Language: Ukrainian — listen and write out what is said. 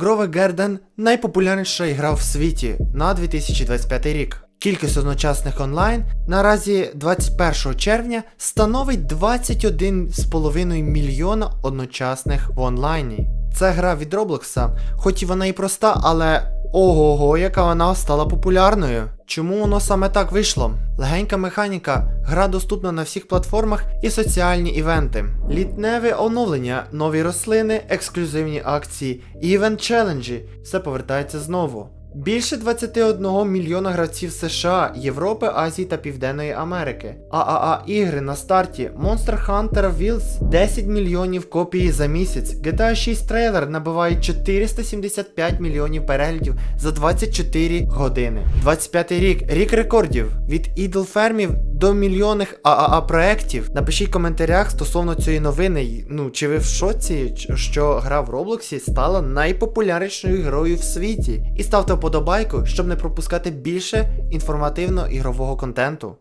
Грове Garden найпопулярніша ігра в світі на 2025 рік. Кількість одночасних онлайн наразі 21 червня становить 21,5 мільйона одночасних в онлайні. Це гра від Роблокса, хоч і вона і проста, але ого-го, яка вона стала популярною. Чому воно саме так вийшло? Легенька механіка, гра доступна на всіх платформах і соціальні івенти. Літневе оновлення, нові рослини, ексклюзивні акції івент челенджі. Все повертається знову. Більше 21 мільйона гравців США, Європи, Азії та Південної Америки. ААА ігри на старті Monster Hunter Wilds 10 мільйонів копій за місяць. GTA 6 трейлер набиває 475 мільйонів переглядів за 24 години. 25 рік, рік рекордів від ідл фермів до мільйонних ААА проєктів. Напишіть в коментарях стосовно цієї новини. Ну, чи ви в шоці, що гра в Роблоксі стала найпопулярнішою грою в світі? І ставте вподобайку, щоб не пропускати більше інформативно-ігрового контенту.